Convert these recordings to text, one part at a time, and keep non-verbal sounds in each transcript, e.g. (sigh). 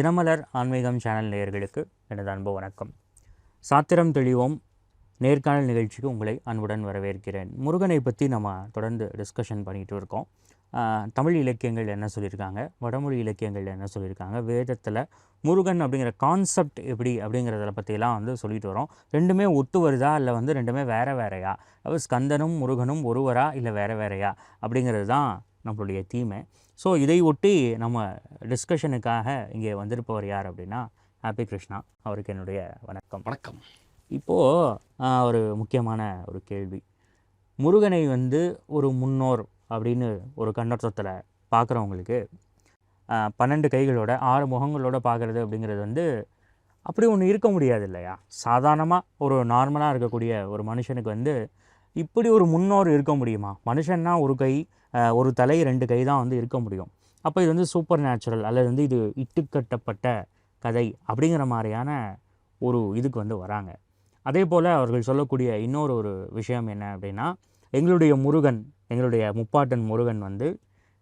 தினமலர் ஆன்மீகம் சேனல் நேயர்களுக்கு எனது அன்பு வணக்கம். சாத்திரம் தெளிவோம். நேர்காணல் நிகழ்ச்சிக்கு உங்களை அன்புடன் வரவேற்கிறேன். முருகனை பற்றி நம்ம தொடர்ந்து டிஸ்கஷன் பண்ணிகிட்டு இருக்கோம். தமிழ் இலக்கியங்கள் என்ன சொல்லியிருக்காங்க? வடமொழி இலக்கியங்கள் என்ன சொல்லியிருக்காங்க? வேதத்தில் முருகன் அப்படிங்கிற கான்செப்ட் எப்படி அப்படிங்கிறத பற்றிலாம் வந்து சொல்லிட்டு வரோம். ரெண்டுமே ஒத்து வருதா? இல்லை வந்து ரெண்டுமே வேறு வேறையா? அதாவது ஸ்கந்தனும் முருகனும் ஒருவரா? இல்லை வேறு வேறையா? அப்படிங்கிறது தான் நம்மளுடைய தீமை ஸோ இதை ஒட்டி நம்ம டிஸ்கஷனுக்காக இங்கே வந்திருப்பவர் யார் அப்படின்னா ஹாப்பி கிருஷ்ணா அவருக்கு என்னுடைய வணக்கம். வணக்கம். இப்போது ஒரு முக்கியமான ஒரு கேள்வி. முருகனை வந்து ஒரு முன்னோர் அப்படின்னு ஒரு கண்ணோட்டத்தில் பார்க்குறவங்களுக்கு பன்னெண்டு கைகளோட ஆறு முகங்களோட பார்க்குறது அப்படிங்கிறது வந்து அப்படி ஒன்று இருக்க முடியாது இல்லையா? சாதாரணமாக ஒரு நார்மலாக இருக்கக்கூடிய ஒரு மனுஷனுக்கு வந்து இப்படி ஒரு முன்னோர் இருக்க முடியுமா? மனுஷன்னா ஒரு கை ஒரு தலை ரெண்டு கை தான் வந்து இருக்க முடியும். அப்போ இது வந்து சூப்பர் நேச்சுரல் அல்லது வந்து இது இட்டுக்கட்டப்பட்ட கதை அப்படிங்கிற மாதிரியான ஒரு இதுக்கு வந்து வராங்க. அதே போல் அவர்கள் சொல்லக்கூடிய இன்னொரு ஒரு விஷயம் என்ன அப்படின்னா எங்களுடைய முருகன் எங்களுடைய முப்பாட்டன் முருகன் வந்து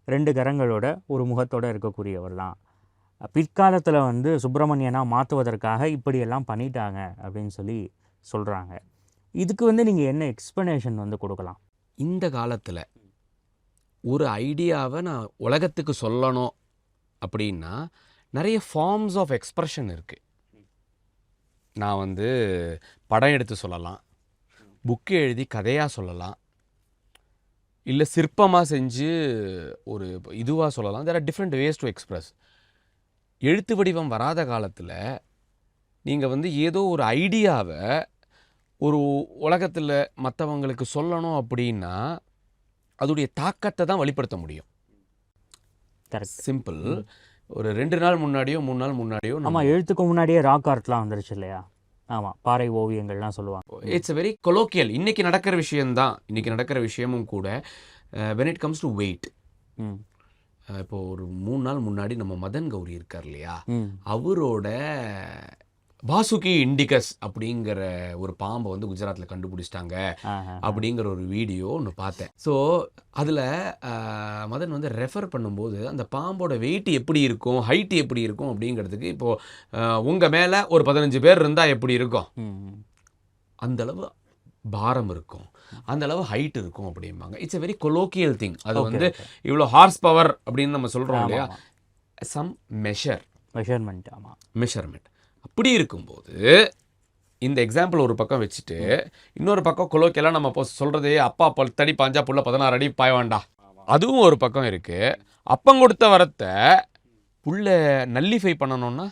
ரெண்டு கரங்களோட ஒரு முகத்தோடு இருக்கக்கூடியவர் தான். பிற்காலத்தில் வந்து சுப்பிரமணியனாக மாற்றுவதற்காக இப்படியெல்லாம் பண்ணிட்டாங்க அப்படின்னு சொல்லி சொல்கிறாங்க இதுக்கு வந்து நீங்கள் என்ன எக்ஸ்ப்ளனேஷன் வந்து கொடுக்கலாம்? இந்த காலத்தில் ஒரு ஐடியாவை நான் உலகத்துக்கு சொல்லணும் அப்படின்னா நிறைய ஃபார்ம்ஸ் ஆஃப் எக்ஸ்ப்ரெஷன் இருக்குது நான் வந்து படம் எடுத்து சொல்லலாம். புக்கு எழுதி கதையாக சொல்லலாம். இல்லை சிற்பமாக செஞ்சு ஒரு இதுவாக சொல்லலாம். There are different ways to express எழுத்து வடிவம் வராத காலத்தில் நீங்கள் வந்து ஏதோ ஒரு ஐடியாவை ஒரு உலகத்தில் மற்றவங்களுக்கு சொல்லணும் அப்படின்னா அதோடைய தாக்கத்தை தான் வெளிப்படுத்த முடியும். சிம்பிள் ஒரு ரெண்டு நாள் முன்னாடியோ மூணு நாள் முன்னாடியோ ஆமாம் எழுத்துக்கு முன்னாடியே ராக் ஆர்ட்லாம் வந்துருச்சு இல்லையா? ஆமாம் பாறை ஓவியங்கள்லாம் சொல்லுவாங்க. இட்ஸ் வெரி கொலோக்கியல் இன்னைக்கு நடக்கிற விஷயம்தான். இன்னைக்கு நடக்கிற விஷயமும் கூட when it comes to weight இப்போ ஒரு மூணு நாள் முன்னாடி நம்ம மதன் கௌரி இருக்கார் இல்லையா? அவரோட வாசுகி இண்டிகஸ் அப்படிங்கிற ஒரு பாம்பை வந்து குஜராத்தில் கண்டுபிடிச்சிட்டாங்க. அப்படிங்கிற ஒரு வீடியோ ஒன்று பார்த்தேன். ஸோ அதில் மதன் வந்து ரெஃபர் பண்ணும்போது அந்த பாம்போட வெயிட் எப்படி இருக்கும் ஹைட் எப்படி இருக்கும் அப்படிங்கிறதுக்கு இப்போது உங்கள் மேலே ஒரு பதினஞ்சு பேர் இருந்தால் எப்படி இருக்கும்? ம் அந்த அளவு பாரம் இருக்கும். அந்த அளவு ஹைட் இருக்கும் அப்படிம்பாங்க. It's a very colloquial thing அது வந்து. இவ்வளோ ஹார்ஸ் பவர் அப்படின்னு நம்ம சொல்கிறோம் இல்லையா? சம் மெஷர் மெஷர்மெண்ட் ஆமாம் மெஷர்மெண்ட் அப்படி இருக்கும்போது இந்த எக்ஸாம்பிள் ஒரு பக்கம் வச்சுட்டு இன்னொரு பக்கம் கொலோக்கியெல்லாம் நம்ம இப்போ சொல்கிறதே அப்பா பத்தடி பாஞ்சா புள்ள பதினாறு அடி பாய வேண்டாம். அதுவும் ஒரு பக்கம் இருக்குது அப்பம் கொடுத்த வரத்தை புள்ள நல்லிஃபை பண்ணணும்னா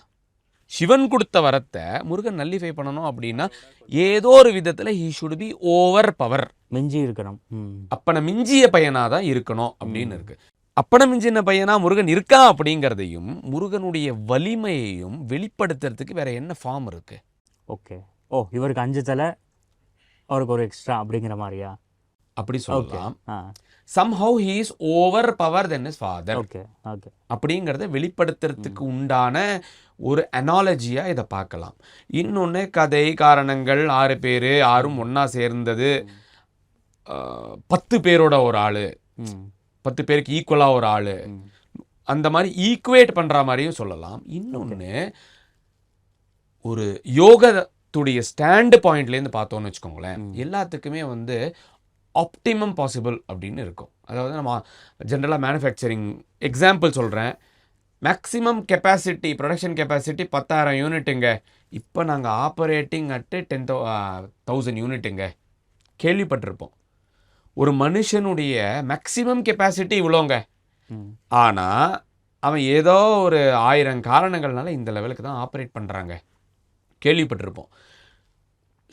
சிவன் கொடுத்த வரத்தை முருகன் நல்லிஃபை பண்ணணும் அப்படின்னா ஏதோ ஒரு விதத்தில் he should be over power மிஞ்சி இருக்கணும். அப்பனை மிஞ்சிய பையனாக தான் இருக்கணும் அப்படின்னு இருக்கு. அப்பனை மிஞ்சின பையனா முருகன் இருக்கான் அப்படிங்கிறதையும் முருகனுடைய வலிமையையும் வெளிப்படுத்துறதுக்கு வேற என்ன ஃபார்ம் இருக்கு? ஓகே ஓ இவருக்கு அஞ்சு தலை அவருக்கு ஒரு எக்ஸ்ட்ரா அப்படிங்கிற மாதிரியா? அப்படி சொல்லலாம். Somehow he is over power then is father okay okay அப்படிங்கிறத வெளிப்படுத்துறதுக்கு உண்டான ஒரு அனாலஜியா இதை பார்க்கலாம். இன்னொன்று கதை காரணங்கள் ஆறு பேர் ஆறும் ஒண்ணா சேர்ந்தது. பத்து பேரோட ஒரு ஆளு. பத்து பேருக்கு ஈக்குவலா ஒரு ஆளு. அந்த மாதிரி ஈக்குவேட் பண்ற மாதிரியும் சொல்லலாம். இன்னொன்று ஒரு யோகத்துடைய ஸ்டாண்டு பாயிண்ட்லேருந்து பார்த்தோம்னு வச்சுக்கோங்களேன். எல்லாத்துக்குமே வந்து ஆப்டிமம் பாசிபிள் அப்படின்னு இருக்கும். அதாவது நம்ம ஜென்ரலாக மேனுஃபேக்சரிங் எக்ஸாம்பிள் சொல்கிறேன் மேக்ஸிமம் கெப்பாசிட்டி ப்ரொடக்ஷன் கெப்பாசிட்டி பத்தாயிரம் யூனிட்டுங்க இப்போ நாங்கள் operating at ten thou thousand யூனிட்டுங்க கேள்விப்பட்டிருப்போம். ஒரு மனுஷனுடைய மேக்ஸிமம் கெப்பாசிட்டி இவ்வளோங்க. ஆனால் அவன் ஏதோ ஒரு ஆயிரம் காரணங்கள்னால இந்த லெவலுக்கு தான் ஆப்ரேட் பண்ணுறாங்க கேள்விப்பட்டிருப்போம்.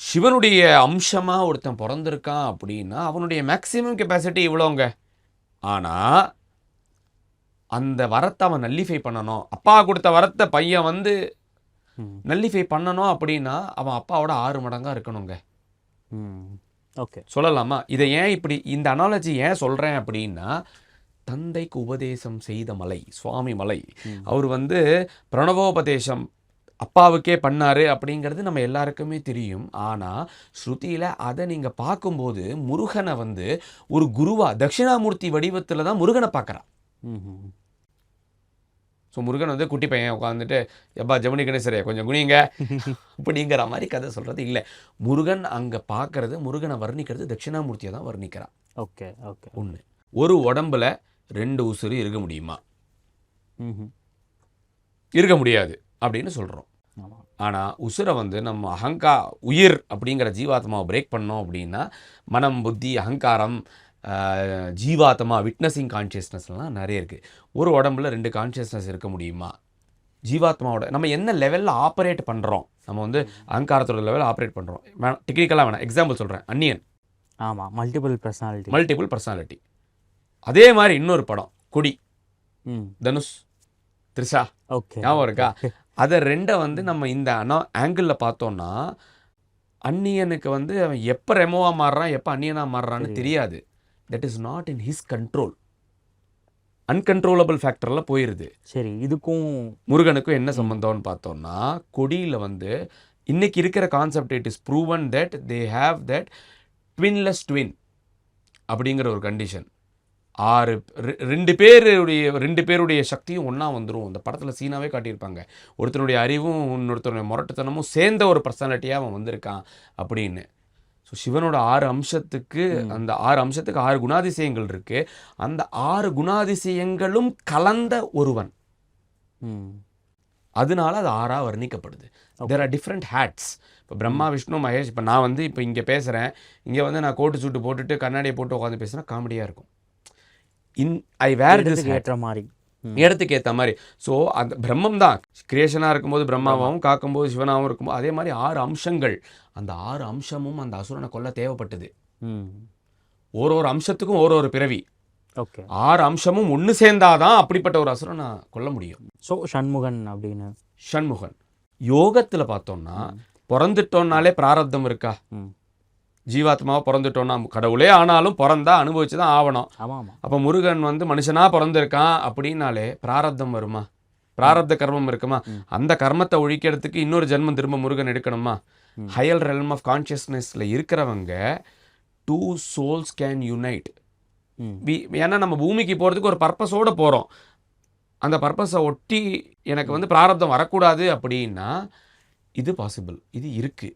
சிவனுடைய அம்சமாக ஒருத்தன் பிறந்திருக்கான் அப்படின்னா அவனுடைய மேக்ஸிமம் கெப்பாசிட்டி இவ்வளோங்க. ஆனால் அந்த வரத்தை அவன் நல்லிஃபை பண்ணணும். அப்பா கொடுத்த வரத்தை பையன் வந்து நல்லிஃபை பண்ணணும் அப்படின்னா அவன் அப்பாவோட ஆறு மடங்காக இருக்கணுங்க. ஓகே. சொல்லலாமா? இதை ஏன் இப்படி இந்த அனாலஜி ஏன் சொல்கிறேன் அப்படின்னா தந்தைக்கு உபதேசம் செய்த மலை சுவாமி மலை அவர் வந்து பிரணவோபதேசம் அப்பாவுக்கே பண்ணாரு அப்படிங்கிறது நம்ம எல்லாருக்குமே தெரியும். ஆனால் ஸ்ருதியில் அதை நீங்கள் பார்க்கும்போது முருகனை வந்து ஒரு குருவா தட்சிணாமூர்த்தி வடிவத்தில் தான் முருகனை பார்க்குறான். ஸோ முருகன் வந்து குட்டி பையன் உட்காந்துட்டு எப்பா ஜெமினி கணேசரே கொஞ்சம் குனிங்க (laughs) அப்படிங்கிற மாதிரி கதை சொல்கிறது இல்லை. முருகன் அங்கே பார்க்கறது முருகனை வர்ணிக்கிறது தட்சிணாமூர்த்தியை தான் வர்ணிக்கிறான். Okay okay. ஒன்று ஒரு உடம்புல ரெண்டு உசுறு இருக்க முடியுமா? இருக்க முடியாது அப்படின்னு சொல்கிறோம் ஆனால் உசுரை வந்து நம்ம அகங்கா உயிர் அப்படிங்கிற ஜீவாத்மாவை பிரேக் பண்ணோம் அப்படின்னா மனம் புத்தி அகங்காரம் ஜீவாத்மா விட்னஸிங் கான்ஷியஸ்னஸ்லாம் நிறைய இருக்குது ஒரு உடம்புல ரெண்டு கான்ஷியஸ்னஸ் இருக்க முடியுமா? ஜீவாத்மாவோட நம்ம என்ன லெவலில் ஆப்ரேட் பண்ணுறோம் நம்ம வந்து அகங்காரத்தோட லெவலில் ஆப்ரேட் பண்ணுறோம் வேணாம் டெக்னிக்கலாக வேணாம். எக்ஸாம்பிள் சொல்கிறேன் அன்னியன் ஆமாம் மல்டிபிள் பர்சனாலிட்டி மல்டிபிள் பர்சனாலிட்டி அதே மாதிரி இன்னொரு படம். கொடி. ம். தனுஷ். த்ரிஷா. ஓகே. ஞாபகம் இருக்கா? அதை ரெண்டை வந்து நம்ம இந்த ஆங்கிளில் பார்த்தோம்னா அந்நியனுக்கு வந்து அவன் எப்போ ரெமோவாக மாறுறான் எப்போ அந்நியனாக மாறுறான்னு தெரியாது. That is not in his control uncontrollable ஃபேக்டரில் போயிடுது சரி இதுக்கும் முருகனுக்கும் என்ன சம்பந்தம்னு பார்த்தோம்னா கொடியில் வந்து இன்னைக்கு இருக்கிற concept it is proven that they have that twinless twin அப்படிங்கிற ஒரு கண்டிஷன் ஆறு ரெண்டு பேருடைய ரெண்டு பேருடைய சக்தியும் ஒன்றா வந்துடும் இந்த படத்தில் சீனாவே காட்டியிருப்பாங்க. ஒருத்தனுடைய அறிவும் இன்னொருத்தனுடைய முரட்டுத்தனமும் சேர்ந்த ஒரு பர்சனாலிட்டியாக அவன் வந்திருக்கான் அப்படின்னு. ஸோ சிவனோட ஆறு அம்சத்துக்கு அந்த ஆறு அம்சத்துக்கு ஆறு குணாதிசயங்கள் இருக்கு. அந்த ஆறு குணாதிசயங்களும் கலந்த ஒருவன். அதனால அது ஆறா வர்ணிக்கப்படுது. தேர் ஆர் டிஃப்ரெண்ட் ஹேட்ஸ் இப்போ பிரம்மா விஷ்ணு மகேஷ் இப்போ நான் வந்து இப்போ இங்கே பேசுகிறேன் இங்கே வந்து நான் கோட்டு சூட்டு போட்டுட்டு கண்ணாடியை போட்டு உட்காந்து பேசுனா காமெடியாக இருக்கும். இன் ஐ வேர் ஏற்ற மாதிரி. இடத்துக்கு ஏற்ற மாதிரி ஸோ அந்த பிரம்மம் தான் கிரியேஷனாக இருக்கும்போது பிரம்மாவாகவும் காக்கும்போது சிவனாகவும் இருக்கும்போது அதே மாதிரி ஆறு அம்சங்கள். அந்த ஆறு அம்சமும் அந்த அசுரனை கொல்ல தேவைப்பட்டது. ஒரு ஒரு அம்சத்துக்கும் ஒரு ஒரு பிறவி. ஓகே. ஆறு அம்சமும் ஒன்று சேர்ந்தாதான் அப்படிப்பட்ட ஒரு அசுரனை கொல்ல முடியும். ஸோ சண்முகன் அப்படின்னு. ஷண்முகன் யோகத்தில் பார்த்தோம்னா பிறந்துட்டோம்னாலே பிராரப்தம் இருக்கா? ம் ஜீவாத்மாவை பிறந்துட்டோம்னா கடவுளே ஆனாலும் பிறந்தா அனுபவிச்சு தான் ஆகணும் அப்போ முருகன் வந்து மனுஷனா பிறந்திருக்கான் அப்படின்னாலே பிராரப்தம் வருமா? பிராரப்த கர்மம் இருக்குமா. அந்த கர்மத்தை ஒழிக்கிறதுக்கு இன்னொரு ஜென்மம் திரும்ப முருகன் எடுக்கணுமா. ஹையர் ரெல்ம் ஆஃப் கான்ஷியஸ்னஸில் இருக்கிறவங்க டூ சோல்ஸ் கேன் யுனைட் ஏன்னா நம்ம பூமிக்கு போகிறதுக்கு ஒரு பர்பஸோடு போகிறோம் அந்த பர்பஸை ஒட்டி எனக்கு வந்து பிராரப்தம் வரக்கூடாது அப்படின்னா இது பாசிபிள் இது இருக்குது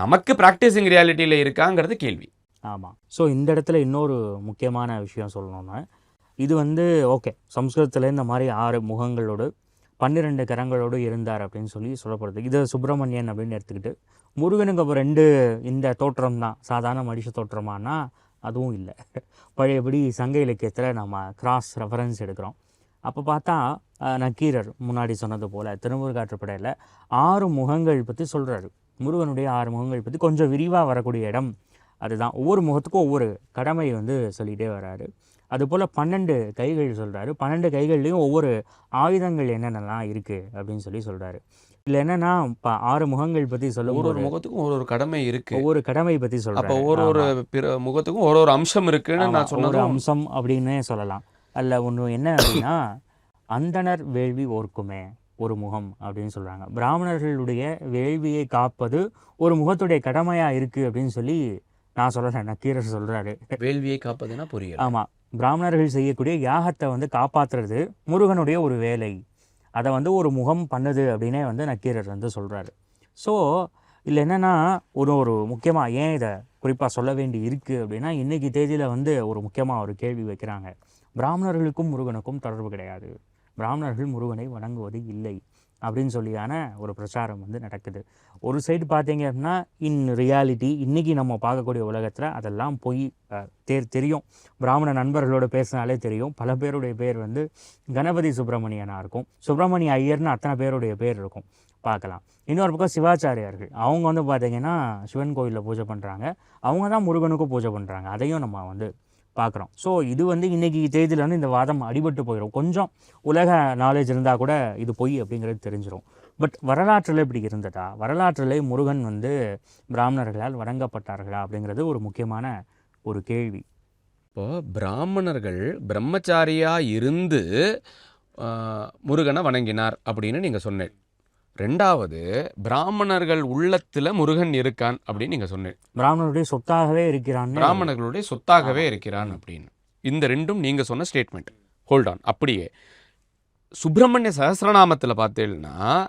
நமக்கு ப்ராக்டிஸிங் ரியாலிட்டியில் இருக்காங்கிறது கேள்வி. ஆமாம் ஸோ இந்த இடத்துல இன்னொரு முக்கியமான விஷயம் சொல்லணும்னா இது வந்து ஓகே சம்ஸ்கிருதத்தில் இந்த மாதிரி ஆறு முகங்களோடு பன்னிரெண்டு கரங்களோடு இருந்தார் அப்படின்னு சொல்லி சொல்லப்படுது. இது சுப்பிரமணியன் அப்படின்னு எடுத்துக்கிட்டு முருகனுக்கு அப்போ ரெண்டு இந்த தோற்றம் தான் சாதாரண மனுஷ தோற்றமானா அதுவும் இல்லை. பழையபடி சங்க இலக்கியத்தில் நம்ம கிராஸ் ரெஃபரன்ஸ் எடுக்கிறோம். அப்போ பார்த்தா நக்கீரர் முன்னாடி சொன்னது போல் திருமுருகாற்றுப்படையில் ஆறு முகங்கள் பற்றி சொல்கிறாரு முருகனுடைய ஆறு முகங்கள் பற்றி கொஞ்சம் விரிவாக வரக்கூடிய இடம் அதுதான். ஒவ்வொரு முகத்துக்கும் ஒவ்வொரு கடமை வந்து சொல்லிகிட்டே வராரு. அதுபோல் பன்னெண்டு கைகள் சொல்கிறாரு பன்னெண்டு கைகள்லேயும் ஒவ்வொரு ஆயுதங்கள் என்னென்னலாம் இருக்குது அப்படின்னு சொல்லி சொல்கிறாரு இல்லை என்னென்னா இப்போ ஆறு முகங்கள் பற்றி ஒரு சொல்லும் ஒரு முகத்துக்கும் ஒரு ஒரு கடமை இருக்கு. ஒவ்வொரு கடமை பற்றி அப்போ சொல்கிறாரு ஒரு ஒரு பிற முகத்துக்கும் ஒரு ஒரு அம்சம் இருக்குன்னு நான் ஒரு சொன்னதும் அம்சம் அப்படின்னே சொல்லலாம். அதில் ஒன்று என்ன அப்படின்னா அந்தணர் வேள்வி ஓர்க்குமே. ஒரு முகம் அப்படின்னு சொல்கிறாங்க பிராமணர்களுடைய வேள்வியை காப்பது ஒரு முகத்துடைய கடமையாக இருக்குது அப்படின்னு சொல்லி நான் சொல்கிறேன் நக்கீரர் சொல்கிறாரு வேள்வியை காப்பதுன்னா புரியல ஆமாம் பிராமணர்கள் செய்யக்கூடிய யாகத்தை வந்து காப்பாற்றுறது முருகனுடைய ஒரு வேலை. அதை வந்து ஒரு முகம் பண்ணுது அப்படின்னே வந்து நக்கீரர் வந்து சொல்கிறாரு ஸோ இதில் என்னென்னா ஒரு ஒரு முக்கியமாக ஏன் இதை குறிப்பாக சொல்ல வேண்டி இருக்குது அப்படின்னா இன்றைக்கி தேதியில் வந்து ஒரு முக்கியமாக ஒரு கேள்வி வைக்கிறாங்க. பிராமணர்களுக்கும் முருகனுக்கும் தொடர்பு கிடையாது. பிராமணர்கள் முருகனை வணங்குவது இல்லை அப்படின்னு சொல்லியான ஒரு பிரச்சாரம் வந்து நடக்குது. ஒரு சைடு பார்த்தீங்க அப்படின்னா இன் ரியாலிட்டி இன்றைக்கி நம்ம பார்க்கக்கூடிய உலகத்தில் அதெல்லாம் போய் தெ- தெரியும். பிராமண நண்பர்களோட பேசினாலே தெரியும். பல பேருடைய பேர் வந்து கணபதி சுப்பிரமணியனாக இருக்கும். சுப்பிரமணிய ஐயர்னு அத்தனை பேருடைய பேர் இருக்கும். பார்க்கலாம். இன்னொரு பக்கம் சிவாச்சாரியார்கள். அவங்க வந்து பார்த்தீங்கன்னா சிவன் கோயிலில் பூஜை பண்ணுறாங்க அவங்க தான் முருகனுக்கும் பூஜை பண்ணுறாங்க அதையும் நம்ம வந்து பார்க்குறோம். ஸோ இது வந்து இன்றைக்கி தேதியில் வந்து இந்த வாதம் அடிபட்டு போயிடும் கொஞ்சம் உலக நாலேஜ் இருந்தால் கூட இது பொய் அப்படிங்கிறது தெரிஞ்சிடும் பட் வரலாற்றில் இப்படி இருந்ததா? வரலாற்றில் முருகன் வந்து பிராமணர்களால் வணங்கப்பட்டார்களா அப்படிங்கிறது ஒரு முக்கியமான ஒரு கேள்வி. இப்போ பிராமணர்கள் பிரம்மச்சாரியாக இருந்து முருகனை வணங்கினார் அப்படின்னு நீங்கள் சொன்னேன் ரெண்டாவது பிராமணர்கள் உள்ளத்துல முருகன் இருக்கான் அப்படின்னு நீங்க சொன்னேன் பிராமணருடைய சொத்தாகவே இருக்கிறான்னு பிராமணர்களுடைய சொத்தாகவே இருக்கிறான் அப்படின்னு. இந்த ரெண்டும் நீங்க சொன்ன ஸ்டேட்மெண்ட் ஹோல்ட் ஆன் அப்படியே. சுப்பிரமணிய சஹஸ்ரநாமத்தில் பார்த்தீங்கன்னா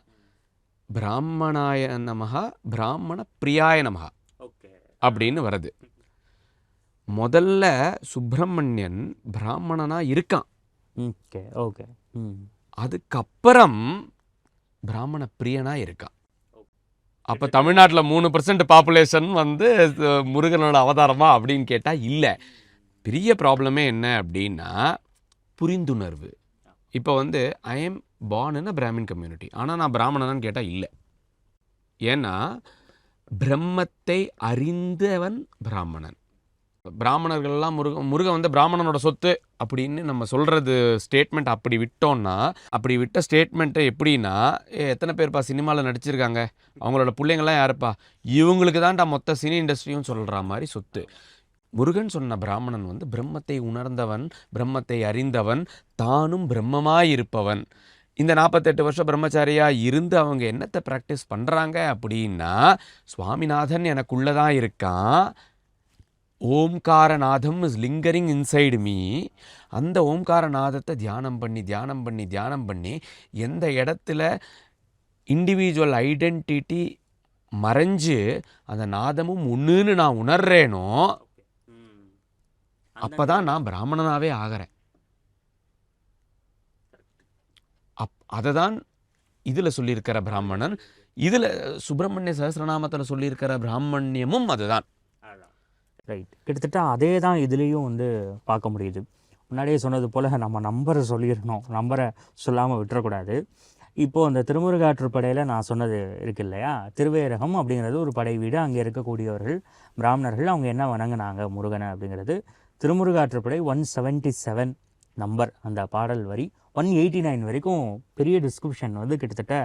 பிராமணாய நமஹா பிராமண பிரியாய நமஹா ஓகே. அப்படின்னு வருது. முதல்ல சுப்பிரமணியன் பிராமணனா இருக்கான். Okay okay. அதுக்கப்புறம் பிராமண பிரியனா இருக்கான் அப்போ தமிழ்நாட்டில் மூணு பர்சன்ட் பாப்புலேஷன் வந்து முருகனோட அவதாரமா அப்படின்னு கேட்டால் இல்லை. பெரிய ப்ராப்ளமே என்ன அப்படின்னா புரிந்துணர்வு. இப்போ வந்து I am a Brahmin community ஆனால் நான் பிராமணனான்னு கேட்டால் இல்லை. ஏன்னா பிரம்மத்தை அறிந்தவன் பிராமணன். பிராமணர்கள்லாம் முருகன் முருகன் வந்து பிராமணனோட சொத்து அப்படின்னு நம்ம சொல்கிறது ஸ்டேட்மெண்ட் அப்படி விட்டோம்னா அப்படி விட்ட ஸ்டேட்மெண்ட்டை எப்படின்னா ஏ, எத்தனை பேர்ப்பா சினிமாவில் நடிச்சிருக்காங்க? அவங்களோட பிள்ளைங்கள்லாம் யாருப்பா? இவங்களுக்கு தான்டா மொத்த சினி இண்டஸ்ட்ரியும் சொல்கிற மாதிரி சொத்து. முருகன் சொன்ன பிராமணன் வந்து பிரம்மத்தை உணர்ந்தவன் பிரம்மத்தை அறிந்தவன் தானும் பிரம்மமாயிருப்பவன். இந்த நாற்பத்தெட்டு வருஷம் பிரம்மச்சாரியாக இருந்து அவங்க என்னத்தை ப்ராக்டிஸ் பண்ணுறாங்க அப்படின்னா சுவாமிநாதன் எனக்குள்ளே தான் இருக்கான் ஓம்காரநாதம் இஸ் லிங்கரிங் இன்சைடு மீ அந்த ஓம்காரநாதத்தை தியானம் பண்ணி தியானம் பண்ணி தியானம் பண்ணி எந்த இடத்துல இண்டிவிஜுவல் ஐடென்டிட்டி மறைஞ்சு அந்த நாதமும் ஒன்றுன்னு நான் உணர்றேனோ அப்போ தான் நான் பிராமணனாவே ஆகிறேன். அப் அதை தான் இதில் சொல்லியிருக்கிற பிராமணன். இதில் சுப்பிரமணிய சஹஸ்ரநாமத்தில் சொல்லியிருக்கிற பிராமணியமும் அதுதான். ரைட் கிட்டத்தட்ட அதே தான் இதுலேயும் வந்து பார்க்க முடியுது. முன்னாடியே சொன்னது போல் நம்ம நம்பரை சொல்லிடணும். நம்பரை சொல்லாமல் விட்டுறக்கூடாது. இப்போது அந்த திருமுருகாற்றுப்படையில் நான் சொன்னது இருக்கு இல்லையா? திருவேரகம் அப்படிங்கிறது ஒரு படை வீடு. அங்கே இருக்கக்கூடியவர்கள் பிராமணர்கள் அவங்க என்ன வணங்குனாங்க? முருகனை அப்படிங்கிறது. Thirumurugatruppadai one seventy seven number அந்த பாடல் வரி ஒன் எயிட்டி நைன் வரைக்கும் பெரிய டிஸ்கிரிப்ஷன் வந்து கிட்டத்தட்ட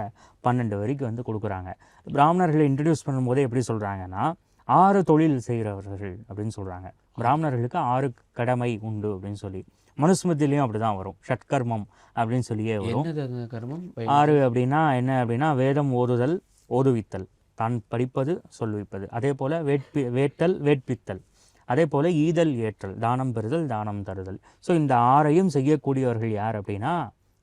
பன்னெண்டு வரைக்கும் வந்து கொடுக்குறாங்க. பிராமணர்களை இன்ட்ரடியூஸ் பண்ணும்போதே எப்படி சொல்கிறாங்கன்னா ஆறு தொழில் செய்கிறவர்கள் அப்படின்னு சொல்கிறாங்க பிராமணர்களுக்கு ஆறு கடமை உண்டு அப்படின்னு சொல்லி. மனுஸ்மிருதிலையும் அப்படி தான் வரும். ஷட்கர்மம் அப்படின்னு சொல்லியே வரும். கர்மம்? ஆறு அப்படின்னா என்ன அப்படின்னா வேதம் ஓதுதல் ஓதுவித்தல். தான் படிப்பது சொல்விப்பது. அதே போல் வேட்பி வேட்டல் வேட்பித்தல். அதே போல் ஈதல் ஏற்றல். தானம் பெறுதல் தானம் தருதல். ஸோ இந்த ஆறையும் செய்யக்கூடியவர்கள் யார் அப்படின்னா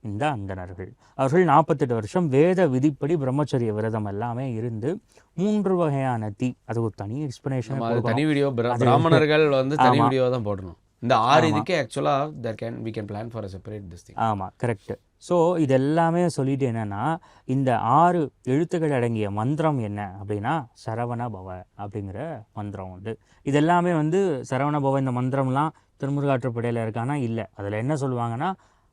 இந்த அந்தணர்கள். அவர்கள் நாற்பத்தெட்டு வருஷம் வேத விதிப்படி பிரம்மச்சரிய விரதம் எல்லாமே இருந்து மூன்று வகையான தீ அது ஒரு தனி எக்ஸ்பிளனேஷன் தனி வீடியோ பிராமணர்கள் வந்து தனி. வீடியோ தான் போடணும். இந்த ஆறு. இதுக்கே ஆக்சுவலாக there can we can plan for a separate this thing ஆமாம் கரெக்டு ஸோ இது எல்லாமே சொல்லிட்டு என்னென்னா இந்த ஆறு எழுத்துக்கள் அடங்கிய மந்திரம் என்ன அப்படின்னா சரவண பவ அப்படிங்கிற மந்திரம் வந்து இது எல்லாமே வந்து சரவண பவ இந்த மந்திரம்லாம் திருமுருகாற்றுப்படையில் இருக்கானா? இல்லை. அதில் என்ன சொல்லுவாங்கன்னா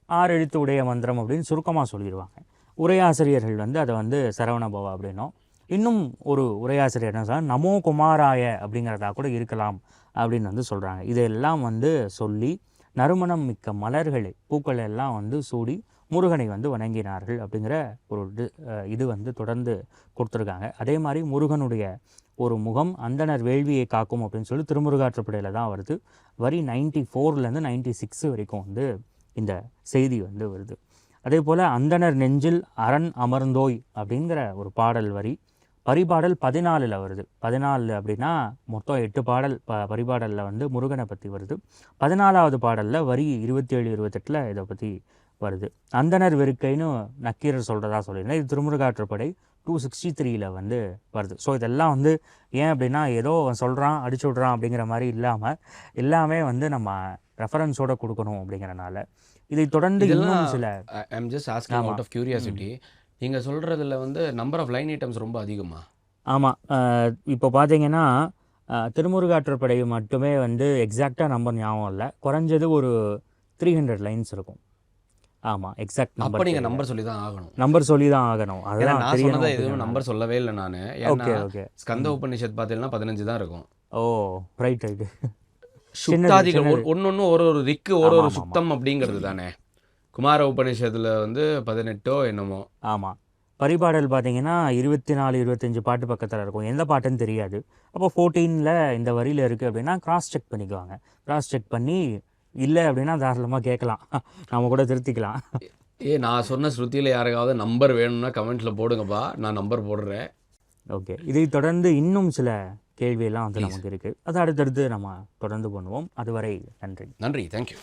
ஆறு எழுத்து உடைய மந்திரம் அப்படின்னு சுருக்கமாக சொல்லிடுவாங்க உரையாசிரியர்கள் வந்து அதை வந்து சரவணபவா அப்படின்னும். இன்னும் ஒரு உரையாசிரியர் என்ன சொன்னால் நமோ குமாராய அப்படிங்கிறதா கூட இருக்கலாம் அப்படின்னு வந்து சொல்கிறாங்க இதெல்லாம் வந்து சொல்லி நறுமணம் மிக்க மலர்களை பூக்கள் எல்லாம் வந்து சூடி முருகனை வந்து வணங்கினார்கள் அப்படிங்கிற ஒரு இது வந்து தொடர்ந்து கொடுத்துருக்காங்க. அதே மாதிரி முருகனுடைய ஒரு முகம் அந்தணர் வேள்வியை காக்கும் அப்படின்னு சொல்லி திருமுருகாற்றுப்படையில் தான் வருது. வரி நைன்டி ஃபோர்லேருந்து நைன்டி சிக்ஸ் வரைக்கும் வந்து இந்த செய்தி வந்து வருது. அதே போல் அந்தணர் நெஞ்சில் அரண் அமர்ந்தோய் அப்படிங்கிற ஒரு பாடல் வரி பரிபாடல் பதினாலில் வருது. பதினாலு அப்படின்னா மொத்தம் எட்டு பாடல் ப பரிபாடலில் வந்து முருகனை பற்றி வருது. பதினாலாவது பாடலில் வரி இருபத்தி ஏழு இருபத்தெட்டில் இதை பற்றி வருது. அந்தணர் வெறுக்கைன்னு நக்கீரர் சொல்கிறதா சொல்லியிருந்தேன். இது திருமுருகாற்றுப்படை டூ சிக்ஸ்டி த்ரீயில் வந்து வருது. ஸோ இதெல்லாம் வந்து ஏன் அப்படின்னா ஏதோ அவன் சொல்கிறான் அடிச்சு விட்றான் அப்படிங்கிற மாதிரி இல்லாமல் எல்லாமே வந்து நம்ம ரெஃபரன்ஸோட கொடுக்கணும் அப்படிங்கிறனால. இதை தொடர்ந்து இன்னும் சில I am just asking. Out of curiosity நீங்கள் சொல்கிறதுல வந்து நம்பர் ஆஃப் லைன் ஐட்டம்ஸ் ரொம்ப அதிகமா? ஆமாம் இப்போ பார்த்தீங்கன்னா திருமுருகாற்றுப்படை மட்டுமே வந்து எக்ஸாக்டாக நம்பர் ஞாபகம் இல்லை. குறைஞ்சது ஒரு த்ரீ ஹண்ட்ரட் லைன்ஸ் இருக்கும். ஆமாம் எக்ஸாக்ட் நம்பர் நீங்கள் நம்பர் சொல்லி தான் ஆகணும். நம்பர் சொல்லி தான் ஆகணும் அதெல்லாம் நான் சொன்னதை எதுவும். நம்பர் சொல்லவே இல்லை நான். ஓகே ஓகே ஸ்கந்த உபநிஷத் பார்த்தீங்கன்னா பதினஞ்சு தான் இருக்கும். ஓ ரைட் ரைட்டு சுக்தாதிகள். ஒன்னொன்னு ஒரு ஒரு ரிக்கு ஒரு ஒரு சுத்தம் அப்படிங்கிறது தானே. குமார உபநிஷத்துல வந்து பதினெட்டோ என்னமோ. ஆமாம் பரிபாடல் பார்த்தீங்கன்னா இருபத்தி நாலு இருபத்தஞ்சு பாட்டு பக்கத்தில் இருக்கும். எந்த பாட்டுன்னு தெரியாது. அப்போ ஃபோர்டீனில் இந்த வரியில் இருக்குது அப்படின்னா கிராஸ் செக் பண்ணிக்குவாங்க. கிராஸ் செக் பண்ணி இல்லை அப்படின்னா தாராளமாக கேட்கலாம். நம்ம கூட திருத்திக்கலாம். ஏ நான் சொன்ன ஸ்ருதியில் யாருக்காவது நம்பர் வேணும்னா கமெண்ட்ல போடுங்கப்பா. நான் நம்பர் போடுறேன். ஓகே. இதை தொடர்ந்து இன்னும் சில கேள்வியெல்லாம் வந்து. நமக்கு இருக்குது அது அடுத்தடுத்து நம்ம தொடர்ந்து பண்ணுவோம் அதுவரை நன்றி. நன்றி. தேங்க்யூ